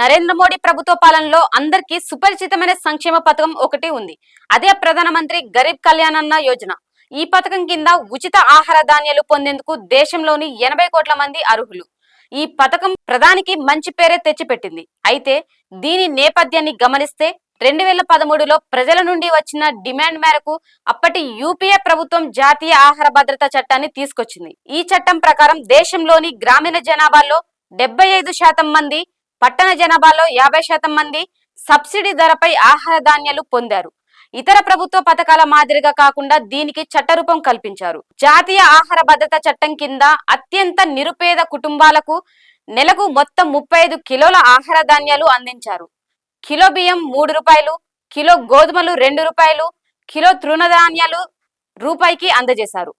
నరేంద్ర మోడీ ప్రభుత్వ పాలనలో అందరికీ సుపరిచితమైన సంక్షేమ పథకం ఒకటి ఉంది. అదే ప్రధానమంత్రి గరీబ్ కళ్యాణ్ అన్న యోజన. ఈ పథకం కింద ఉచిత ఆహార ధాన్యాలు పొందేందుకు దేశంలోని ఎనభై కోట్ల మంది అర్హులు. ఈ పథకం ప్రధానికి మంచి పేరే తెచ్చిపెట్టింది. అయితే దీని నేపథ్యాన్ని గమనిస్తే రెండు వేల పదమూడులో ప్రజల నుండి వచ్చిన డిమాండ్ మేరకు అప్పటి యూపీఏ ప్రభుత్వం జాతీయ ఆహార భద్రత చట్టాన్ని తీసుకొచ్చింది. ఈ చట్టం ప్రకారం దేశంలోని గ్రామీణ జనాభాలో డెబ్బై ఐదు శాతం మంది పట్టణ జనాభాలో యాభై శాతం మంది సబ్సిడీ ధరపై ఆహార ధాన్యాలు పొందారు. ఇతర ప్రభుత్వ పథకాల మాదిరిగా కాకుండా దీనికి చట్టరూపం కల్పించారు. జాతీయ ఆహార భద్రత చట్టం కింద అత్యంత నిరుపేద కుటుంబాలకు నెలకు మొత్తం ముప్పై ఐదు కిలోల ఆహార ధాన్యాలు అందించారు. కిలో బియ్యం మూడు రూపాయలు కిలో గోధుమలు రెండు రూపాయలు కిలో తృణధాన్యాలు రూపాయికి అందజేశారు.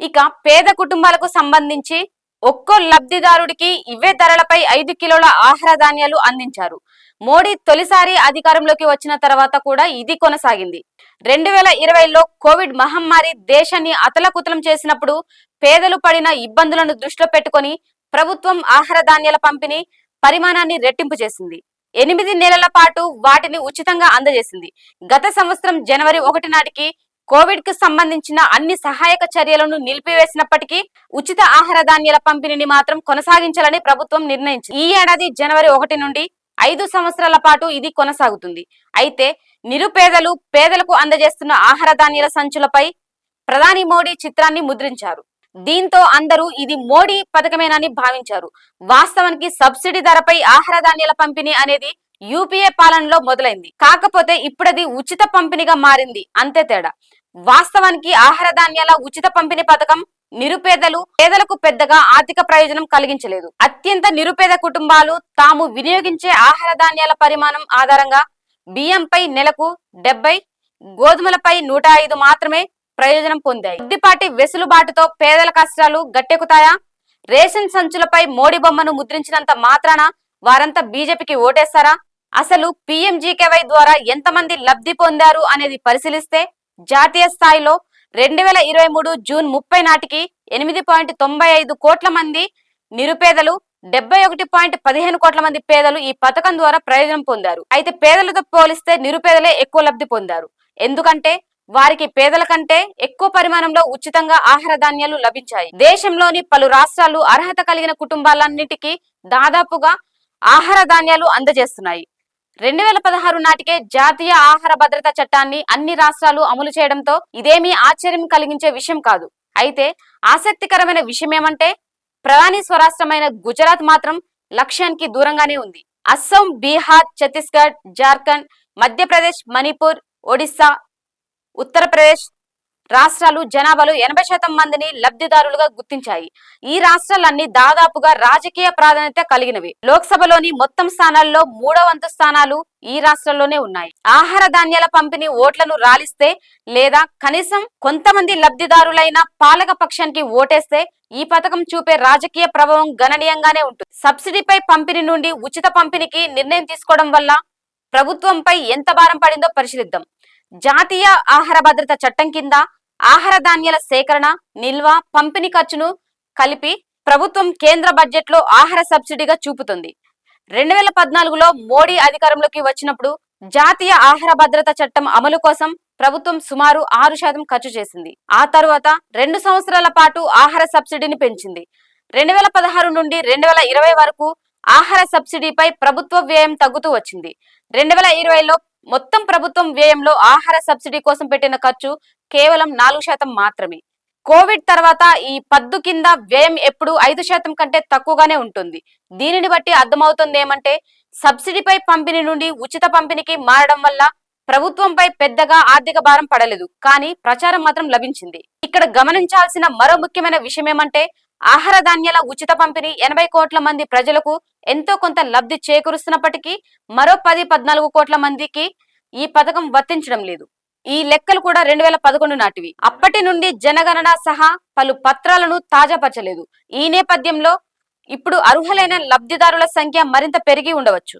ఇక పేద కుటుంబాలకు సంబంధించి ఒక్కో లబ్ధిదారుడికి ఇవే ధరలపై ఐదు కిలోల ఆహార ధాన్యాలు అందించారు. మోడీ తొలిసారి అధికారంలోకి వచ్చిన తర్వాత కూడా ఇది కొనసాగింది. రెండు వేల ఇరవైలో కోవిడ్ మహమ్మారి దేశాన్ని అతలకుతలం చేసినప్పుడు పేదలు పడిన ఇబ్బందులను దృష్టిలో పెట్టుకొని ప్రభుత్వం ఆహార ధాన్యాల పంపిణీ పరిమాణాన్ని రెట్టింపు చేసింది. ఎనిమిది నెలల పాటు వాటిని ఉచితంగా అందజేసింది. గత సంవత్సరం జనవరి ఒకటి నాటికి కోవిడ్కు సంబంధించిన అన్ని సహాయక చర్యలను నిలిపివేసినప్పటికీ ఉచిత ఆహార ధాన్యాల పంపిణీని మాత్రం కొనసాగించాలని ప్రభుత్వం నిర్ణయించింది. ఈ ఏడాది జనవరి ఒకటి నుండి ఐదు సంవత్సరాల పాటు ఇది కొనసాగుతుంది. అయితే నిరుపేదలు పేదలకు అందజేస్తున్న ఆహార ధాన్యాల సంచులపై ప్రధాని మోడీ చిత్రాన్ని ముద్రించారు. దీంతో అందరూ ఇది మోడీ పథకమేనని భావించారు. వాస్తవానికి సబ్సిడీ ధరపై ఆహార ధాన్యాల పంపిణీ అనేది యూపీఏ పాలనలో మొదలైంది. కాకపోతే ఇప్పుడది ఉచిత పంపిణీగా మారింది. అంతే తేడా. వాస్తవానికి ఆహార ధాన్యాల ఉచిత పంపిణీ పథకం నిరుపేదలు పేదలకు పెద్దగా ఆర్థిక ప్రయోజనం కలిగించలేదు. అత్యంత నిరుపేద కుటుంబాలు తాము వినియోగించే ఆహార ధాన్యాల పరిమాణం ఆధారంగా బియ్యంపై నెలకు డెబ్బై గోధుమలపై నూట ఐదు మాత్రమే ప్రయోజనం పొందాయి. కొద్దిపాటి వెసులుబాటుతో పేదల కష్టాలు గట్టెక్కుతాయా? రేషన్ సంచులపై మోడీ బొమ్మను ముద్రించినంత మాత్రాన వారంతా బీజేపీకి ఓటేస్తారా? అసలు పీఎంజీకేవై ద్వారా ఎంతమంది లబ్ధి పొందారు అనేది పరిశీలిస్తే జాతీయ స్థాయిలో రెండు వేల ఇరవై మూడు జూన్ ముప్పై నాటికి ఎనిమిది పాయింట్ తొంభై ఐదు కోట్ల మంది నిరుపేదలు డెబ్బై ఒకటి పాయింట్ పదిహేను కోట్ల మంది పేదలు ఈ పథకం ద్వారా ప్రయోజనం పొందారు. అయితే పేదలతో పోలిస్తే నిరుపేదలే ఎక్కువ లబ్ధి పొందారు. ఎందుకంటే వారికి పేదల కంటే ఎక్కువ పరిమాణంలో ఉచితంగా ఆహార ధాన్యాలు లభించాయి. దేశంలోని పలు రాష్ట్రాలు అర్హత కలిగిన కుటుంబాలన్నిటికీ దాదాపుగా ఆహార ధాన్యాలు అందజేస్తున్నాయి. రెండు వేల పదహారు నాటికే జాతీయ ఆహార భద్రత చట్టాన్ని అన్ని రాష్ట్రాలు అమలు చేయడంతో ఇదేమీ ఆశ్చర్యం కలిగించే విషయం కాదు. అయితే ఆసక్తికరమైన విషయం ఏమంటే ప్రధాని స్వరాష్ట్రమైన గుజరాత్ మాత్రం లక్ష్యానికి దూరంగానే ఉంది. అస్సాం బీహార్ ఛత్తీస్గఢ్ జార్ఖండ్ మధ్యప్రదేశ్ మణిపూర్ ఒడిస్సా ఉత్తరప్రదేశ్ రాష్ట్రాలు జనాభాలో ఎనభై శాతం మందిని లబ్ధిదారులుగా గుర్తించాయి. ఈ రాష్ట్రాలన్నీ దాదాపుగా రాజకీయ ప్రాధాన్యత కలిగినవి. లోక్సభలోని మొత్తం స్థానాల్లో మూడో వంతు స్థానాలు ఈ రాష్ట్రాల్లోనే ఉన్నాయి. ఆహార ధాన్యాల పంపిణీ ఓట్లను రాలిస్తే లేదా కనీసం కొంతమంది లబ్ధిదారులైన పాలక పక్షానికి ఓటేస్తే ఈ పథకం చూపే రాజకీయ ప్రభావం గణనీయంగానే ఉంటుంది. సబ్సిడీపై పంపిణీ నుండి ఉచిత పంపిణీకి నిర్ణయం తీసుకోవడం వల్ల ప్రభుత్వంపై ఎంత భారం పడిందో పరిశీలిద్దాం. జాతీయ ఆహార భద్రత చట్టం కింద ఆహార ధాన్యాల సేకరణ నిల్వ పంపిణీ ఖర్చును కలిపి ప్రభుత్వం కేంద్ర బడ్జెట్లో ఆహార సబ్సిడీగా చూపుతుంది. రెండు వేల పద్నాలుగులో మోడీ అధికారంలోకి వచ్చినప్పుడు జాతీయ ఆహార భద్రత చట్టం అమలు కోసం ప్రభుత్వం సుమారు ఆరు శాతం ఖర్చు చేసింది. ఆ తరువాత రెండు సంవత్సరాల పాటు ఆహార సబ్సిడీని పెంచింది. రెండు వేల పదహారు నుండి రెండు వేల ఇరవై వరకు ఆహార సబ్సిడీపై ప్రభుత్వ వ్యయం తగ్గుతూ వచ్చింది. రెండు వేల ఇరవైలో మొత్తం ప్రభుత్వం వ్యయంలో ఆహార సబ్సిడీ కోసం పెట్టిన ఖర్చు కేవలం నాలుగు శాతం మాత్రమే. కోవిడ్ తర్వాత ఈ పద్దు కింద వ్యయం ఎప్పుడు ఐదు శాతం కంటే తక్కువగానే ఉంటుంది. దీనిని బట్టి అర్థమవుతుంది ఏమంటే సబ్సిడీపై పంపిణీ నుండి ఉచిత పంపిణీకి మారడం వల్ల ప్రభుత్వంపై పెద్దగా ఆర్థిక భారం పడలేదు. కానీ ప్రచారం మాత్రం లభించింది. ఇక్కడ గమనించాల్సిన మరో ముఖ్యమైన విషయం ఏమంటే ఆహార ధాన్యాల ఉచిత పంపిణీ ఎనభై కోట్ల మంది ప్రజలకు ఎంతో కొంత లబ్ధి చేకూరుస్తున్నప్పటికీ మరో పది పద్నాలుగు కోట్ల మందికి ఈ పథకం వర్తించడం లేదు. ఈ లెక్కలు కూడా రెండు వేల పదకొండు నాటివి. అప్పటి నుండి జనగణన సహా పలు పత్రాలను తాజాపరచలేదు. ఈ నేపథ్యంలో ఇప్పుడు అర్హులైన లబ్ధిదారుల సంఖ్య మరింత పెరిగి ఉండవచ్చు.